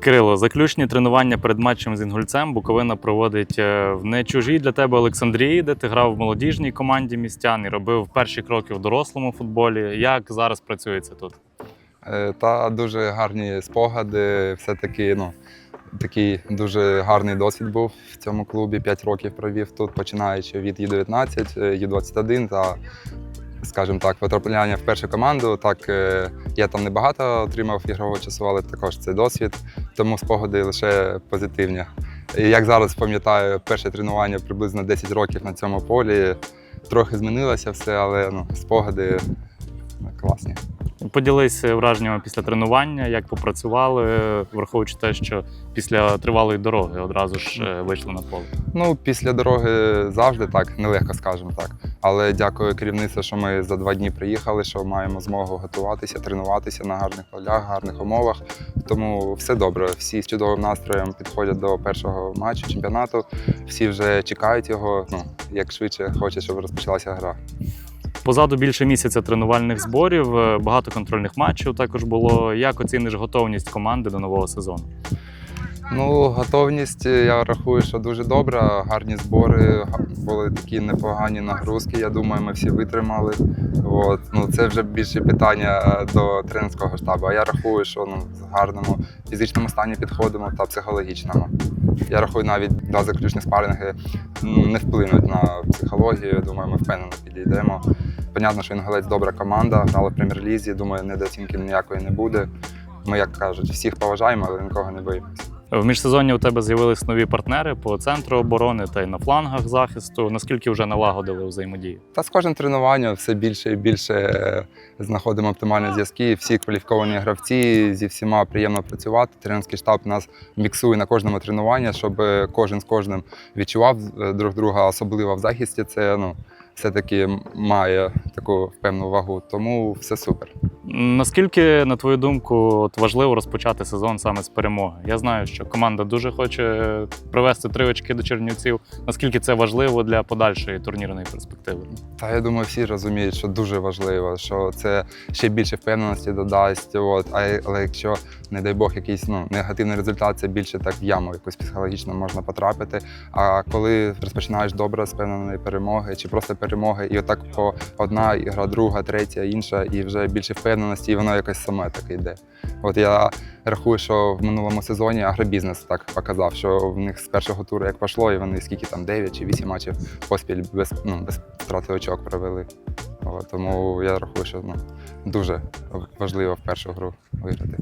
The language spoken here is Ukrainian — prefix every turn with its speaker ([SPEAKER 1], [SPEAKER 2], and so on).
[SPEAKER 1] Кирило, заключні тренування перед матчем з Інгульцем Буковина проводить е, в не чужій для тебе Олександрії, де ти грав в молодіжній команді містян і робив перші кроки в дорослому футболі. Як зараз працюється тут?
[SPEAKER 2] Е, Та дуже гарні спогади. Все-таки ну, такий дуже гарний досвід був в цьому клубі. П'ять років провів тут, починаючи від Ю-19, е, Ю-21 та, скажімо так, потрапляння в першу команду. Так, е, я там небагато отримав ігрового часу, але також це досвід, тому спогади лише позитивні. І як зараз пам'ятаю, перше тренування приблизно 10 років на цьому полі. Трохи змінилося все, але ну, спогади ну, класні.
[SPEAKER 1] Поділись враженнями після тренування, як попрацювали, враховуючи те, що після тривалої дороги одразу ж е, вийшли на поле.
[SPEAKER 2] Ну, після дороги завжди так, нелегко скажемо так. Але дякую керівництву, що ми за два дні приїхали, що маємо змогу готуватися, тренуватися на гарних полях, гарних умовах. Тому все добре. Всі з чудовим настроєм підходять до першого матчу чемпіонату. Всі вже чекають його. Ну як швидше хочуть, щоб розпочалася гра.
[SPEAKER 1] Позаду більше місяця тренувальних зборів, е, багато контрольних матчів також було. Як оціниш готовність команди до нового сезону?
[SPEAKER 2] Ну, готовність е, я рахую, що дуже добра. Гарні збори, були такі непогані нагрузки. Я думаю, ми всі витримали. От. Ну, це вже більше питання е, до тренерського штабу. А я рахую, що ну, в гарному фізичному стані підходимо та психологічному. Я рахую, навіть два заключні спарринги не вплинуть на психологію. Думаю, ми впевнено підійдемо. Понятно, що Інгулець добра команда, грала в прем'єр-лізі. Думаю, недооцінки ніякої не буде. Ми, як кажуть, всіх поважаємо, але нікого не боїмося.
[SPEAKER 1] В міжсезонні у тебе з'явились нові партнери по центру оборони та й на флангах захисту. Наскільки вже налагодили взаємодію?
[SPEAKER 2] Та з кожним тренуванням все більше і більше е, знаходимо оптимальні зв'язки. Всі кваліфіковані гравці, зі всіма приємно працювати. Тренерський штаб нас міксує на кожному тренуванні, щоб е, кожен з кожним відчував е, друг друга, особливо в захисті. Це ну, все-таки має таку певну вагу. Тому все супер.
[SPEAKER 1] Наскільки, на твою думку, от важливо розпочати сезон саме з перемоги? Я знаю, що команда дуже хоче привести три очки до Чернівців. Наскільки це важливо для подальшої турнірної перспективи?
[SPEAKER 2] Та я думаю, всі розуміють, що дуже важливо, що це ще більше впевненості додасть. От. Але якщо, не дай Бог, якийсь ну, негативний результат, це більше так в яму якусь психологічно можна потрапити. А коли розпочинаєш добре з певної перемоги, чи просто перемоги, і отак по одна ігра, друга, третя, інша, і вже більше впевненості, і воно якось саме так йде. От я рахую, що в минулому сезоні агробізнес так показав, що в них з першого туру як пішло, і вони скільки там 9 чи 8 матчів поспіль без, ну, без втрати очок провели. От, тому я рахую, що ну, дуже важливо в першу гру виграти.